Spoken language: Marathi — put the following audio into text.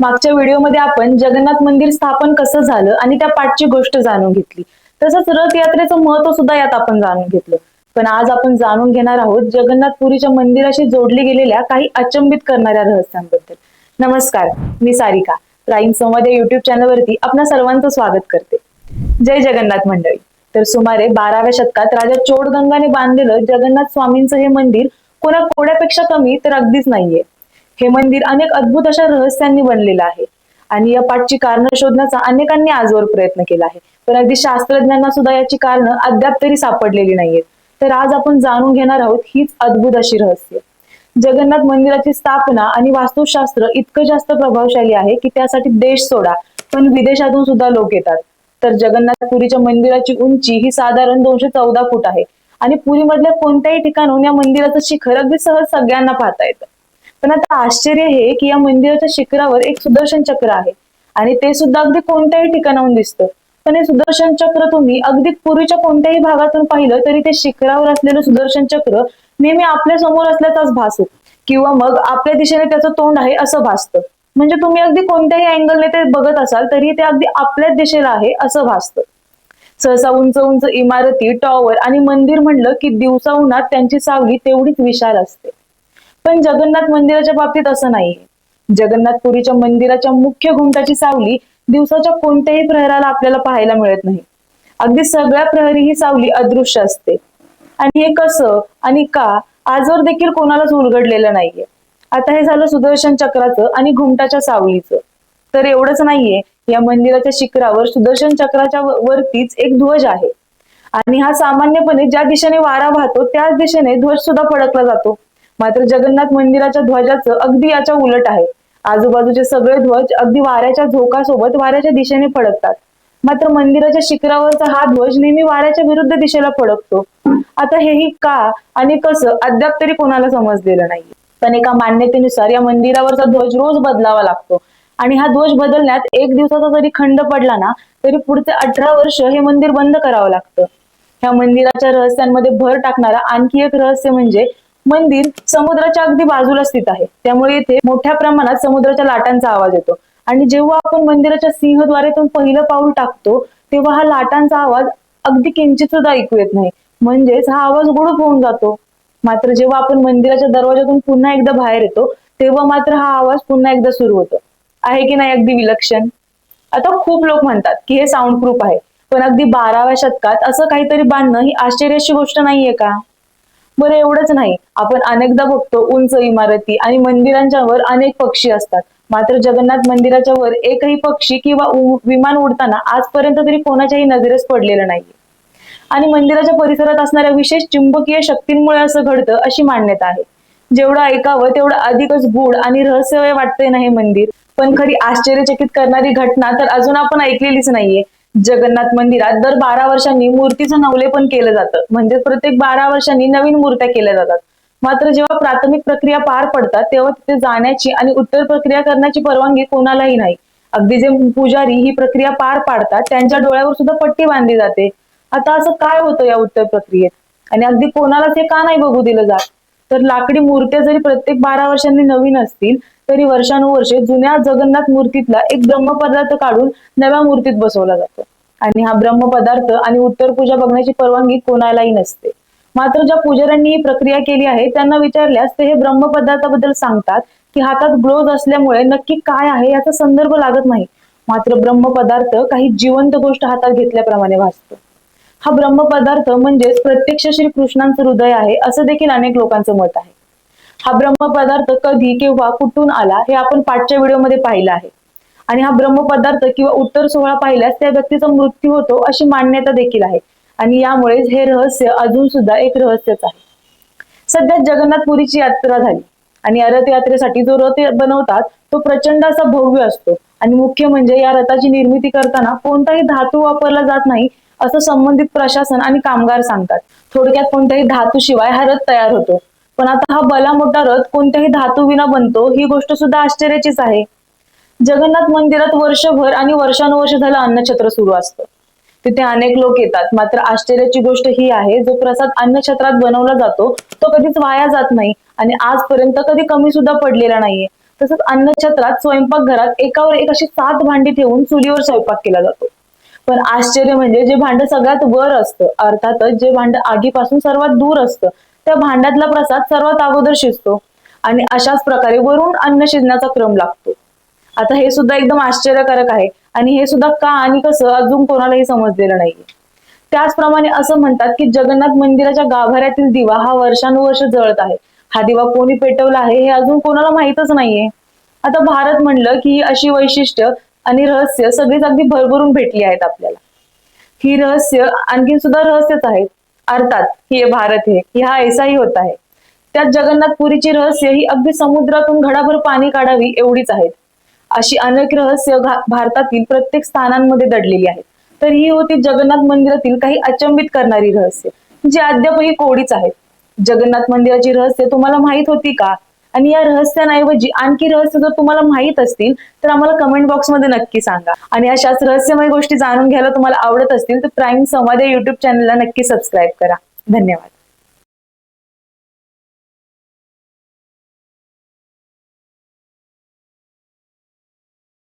मागच्या व्हिडिओमध्ये आपण जगन्नाथ मंदिर स्थापन कसं झालं आणि त्या पाठची गोष्ट जाणून घेतली. तसंच रथयात्रेचं महत्त्व सुद्धा यात आपण जाणून घेतलं. पण आज आपण जाणून घेणार आहोत जगन्नाथपुरीच्या मंदिराशी जोडली गेलेल्या काही अचंबित करणाऱ्या रहस्यांबद्दल. नमस्कार मी सारिका. प्राईम संवाद या युट्यूब चॅनलवरती आपल्या सर्वांचं स्वागत करते. जय जगन्नाथ मंडळी. तर सुमारे बाराव्या शतकात राजा चोडगंगाने बांधलेलं जगन्नाथ स्वामींचं हे मंदिर कोणा कोड्यापेक्षा कमी तर अगदीच नाहीये. हे मंदिर अनेक अद्भुत अशा रहस्यांनी बनलेलं आहे. आणि या पाठची कारणं शोधण्याचा अनेकांनी आजवर प्रयत्न केला आहे. पण अगदी शास्त्रज्ञांना सुद्धा याची कारणं अद्याप तरी सापडलेली नाहीयेत. तर आज आपण जाणून घेणार आहोत हीच अद्भुत अशी रहस्य. जगन्नाथ मंदिराची स्थापना आणि वास्तुशास्त्र इतकं जास्त प्रभावशाली आहे की त्यासाठी देश सोडा पण विदेशातून सुद्धा लोक येतात. तर जगन्नाथ पुरीच्या मंदिराची उंची ही साधारण दोनशे चौदा फूट आहे. आणि पुरीमधल्या कोणत्याही ठिकाणून या मंदिराचं शिखर अगदी सहज सगळ्यांना पाहता येतं. पण आता आश्चर्य हे की या मंदिराच्या शिखरावर एक सुदर्शन चक्र आहे. आणि ते सुद्धा अगदी कोणत्याही ठिकाणाहून दिसतं. पण हे सुदर्शन चक्र तुम्ही अगदी पूर्वीच्या कोणत्याही भागातून पाहिलं तरी ते शिखरावर असलेलं सुदर्शन चक्र नेहमी आपल्यासमोर असल्याचाच भासू किंवा मग आपल्या दिशेने त्याचं तोंड आहे असं भासतं. म्हणजे तुम्ही अगदी कोणत्याही अँगलने ते बघत असाल तरी ते अगदी आपल्याच दिशेला आहे असं भासतं. सहसा उंच उंच इमारती टॉवर आणि मंदिर म्हणलं की दिवसा उन्हात त्यांची सावली तेवढीच विशाल असते. पण जगन्नाथ मंदिराच्या बाबतीत असं नाहीये जगन्नाथपुरीच्या मंदिराच्या मुख्य घुमटाची सावली दिवसाच्या कोणत्याही प्रहराला आपल्याला पाहायला मिळत नाही. अगदी सगळ्या प्रहरी ही सावली अदृश्य असते. आणि हे कसं आणि का आजवर देखील कोणालाच उलगडलेलं नाहीये. आता हे झालं सुदर्शन चक्राचं आणि घुमटाच्या सावलीचं. तर एवढंच नाहीये या मंदिराच्या शिखरावर सुदर्शन चक्राच्या वरतीच एक ध्वज आहे. आणि हा सामान्यपणे ज्या दिशेने वारा वाहतो त्याच दिशेने ध्वज सुद्धा फडकला जातो. मात्र जगन्नाथ मंदिराच्या ध्वजाचं अगदी याच्या उलट आहे. आजूबाजूचे सगळे ध्वज अगदी वाऱ्याच्या झोकासोबत वाऱ्याच्या दिशेने फडकतात. मात्र मंदिराच्या शिखरावरचा हा ध्वज नेहमी वाऱ्याच्या विरुद्ध दिशेला फडकतो. आता हेही का आणि कसं अद्याप तरी कोणाला समजलेलं नाही पण एका मान्यतेनुसार या मंदिरावरचा ध्वज रोज बदलावा लागतो. आणि हा ध्वज बदलण्यात एक दिवसाचा जरी खंड पडला ना तरी पुढचे अठरा वर्ष हे मंदिर बंद करावं लागतं. ह्या मंदिराच्या रहस्यांमध्ये भर टाकणारा आणखी एक रहस्य म्हणजे मंदिर समुद्राच्या अगदी बाजूला स्थित आहे. त्यामुळे येथे मोठ्या प्रमाणात समुद्राच्या लाटांचा आवाज येतो. आणि जेव्हा आपण मंदिराच्या सिंहद्वारेतून पहिलं पाऊल टाकतो तेव्हा हा लाटांचा आवाज अगदी किंचित सुद्धा ऐकू येत नाही. म्हणजेच हा आवाज गुडूप होऊन जातो. मात्र जेव्हा आपण मंदिराच्या दरवाजातून पुन्हा एकदा बाहेर येतो तेव्हा मात्र हा आवाज पुन्हा एकदा सुरू होतो. आहे की नाही अगदी विलक्षण? आता खूप लोक म्हणतात की हे साऊंड प्रूफ आहे. पण अगदी बाराव्या शतकात असं काहीतरी बांधणं ही आश्चर्याची गोष्ट नाहीये का? बरं एवढंच नाही. आपण अनेकदा बघतो उंच इमारती आणि मंदिरांच्या वर अनेक पक्षी असतात. मात्र जगन्नाथ मंदिराच्या वर एकही पक्षी किंवा विमान उडताना आजपर्यंत तरी कोणाच्याही नजरेस पडलेलं नाहीये. आणि मंदिराच्या परिसरात असणाऱ्या विशेष चुंबकीय शक्तींमुळे असं घडतं अशी मान्यता आहे. जेवढं ऐकावं तेवढं अधिकच गूढ आणि रहस्यमय वाटतंय ना हे मंदिर. पण खरी आश्चर्यचकित करणारी घटना तर अजून आपण ऐकलेलीच नाहीये. जगन्नाथ मंदिरात दर बारा वर्षांनी मूर्तीचं नवलेपण केलं जातं. म्हणजे प्रत्येक बारा वर्षांनी नवीन मूर्त्या केल्या जातात. मात्र जेव्हा प्राथमिक प्रक्रिया पार पडतात तेव्हा तिथे जाण्याची आणि उत्तर प्रक्रिया करण्याची परवानगी कोणालाही नाही. अगदी जे पुजारी ही प्रक्रिया पार पाडतात त्यांच्या डोळ्यावर सुद्धा पट्टी बांधली जाते. आता असं काय होतं या उत्तर प्रक्रियेत? आणि अगदी कोणालाच हे का नाही बघू दिलं जात? तर लाकडी मूर्त्या जरी प्रत्येक बारा वर्षांनी नवीन असतील तरी वर्षानुवर्षे जुन्या जगन्नाथ मूर्तीतला एक ब्रह्मपदार्थ काढून नव्या मूर्तीत बसवला जातो. आणि हा ब्रह्मपदार्थ आणि उत्तर पूजा बघण्याची परवानगी कोणालाही नसते. मात्र ज्या पुजाऱ्यांनी ही प्रक्रिया केली आहे त्यांना विचारल्यास ते हे ब्रह्मपदार्थाबद्दल सांगतात की हातात ग्लोव्ह असल्यामुळे नक्की काय आहे याचा संदर्भ लागत नाही. मात्र ब्रह्मपदार्थ काही जिवंत गोष्ट हातात घेतल्याप्रमाणे भासतो. हा ब्रह्मपदार्थ म्हणजेच प्रत्यक्ष श्री कृष्णांचं हृदय आहे असं देखील अनेक लोकांचं मत आहे. हा ब्रह्मपदार्थ कधी केव्हा कुठून आला हे आपण पाठच्या व्हिडिओमध्ये पाहिलं आहे. आणि हा ब्रह्मपदार्थ किंवा उत्तर सोहळा पाहिल्यास त्या व्यक्तीचा मृत्यू होतो अशी मान्यता देखील आहे. आणि यामुळेच हे रहस्य अजून सुद्धा एक रहस्यच आहे. सध्या जगन्नाथपुरीची यात्रा झाली. आणि या रथयात्रेसाठी जो रथ बनवतात तो प्रचंड असा भव्य असतो. आणि मुख्य म्हणजे या रथाची निर्मिती करताना कोणताही धातू वापरला जात नाही असं संबंधित प्रशासन आणि कामगार सांगतात. थोडक्यात कोणत्याही धातूशिवाय हा रथ तयार होतो. पण आता हा भला मोठा रथ कोणत्याही धातू विना बनतो ही गोष्ट सुद्धा आश्चर्याचीच आहे. जगन्नाथ मंदिरात वर्षभर आणि वर्षानुवर्ष झालं अन्नछत्र सुरू असतं. तिथे अनेक लोक येतात. मात्र आश्चर्याची गोष्ट ही आहे जो प्रसाद अन्न क्षेत्रात बनवला जातो तो कधीच वाया जात नाही आणि आजपर्यंत कधी कमी सुद्धा पडलेला नाहीये. तसंच अन्नछत्रात स्वयंपाकघरात एकावर एक अशी सात भांडी ठेवून चुलीवर स्वयंपाक केला जातो. पण आश्चर्य म्हणजे जे भांड सगळ्यात वर असतं अर्थातच जे भांड आगीपासून सर्वात दूर असतं त्या भांड्यातला प्रसाद सर्वात अगोदर शिजतो आणि अशाच प्रकारे वरून अन्न शिजण्याचा क्रम लागतो. आता हे सुद्धा एकदम आश्चर्यकारक आहे. आणि हे सुद्धा का आणि कसं अजून कोणालाही समजलेलं नाहीये. त्याचप्रमाणे असं म्हणतात की जगन्नाथ मंदिराच्या गाभाऱ्यातील दिवा हा वर्षानुवर्ष जळत आहे. हा दिवा कोणी पेटवला आहे हे अजून कोणाला माहीतच नाहीये. आता भारत म्हणलं की ही अशी वैशिष्ट्य आणि रहस्य सगळीच अगदी भरभरून भेटली आहेत आपल्याला. ही रहस्य आणखी सुद्धा रहस्यच आहेत. अर्थात हे भारत हे की हा ऐसाही होत आहे. त्यात जगन्नाथपुरीची रहस्य ही अगदी समुद्रातून घडाभर पाणी काढावी एवढीच आहेत. अशी अनेक रहस्य भारतातील प्रत्येक स्थानांमध्ये दडलेली आहेत. तर ही होती जगन्नाथ मंदिरातील काही अचंबित करणारी रहस्य. जी अद्यापही कोडीच आहेत. जगन्नाथ मंदिराची रहस्य तुम्हाला माहीत होती का? आणि या रहस्यांऐवजी आणखी रहस्य जर तुम्हाला माहीत असतील तर आम्हाला कमेंट बॉक्समध्ये नक्की सांगा. आणि अशाच रहस्यमय गोष्टी जाणून घ्यायला तुम्हाला आवडत असतील तर प्राईम संवाद या युट्यूब चॅनलला नक्की सबस्क्राईब करा. धन्यवाद.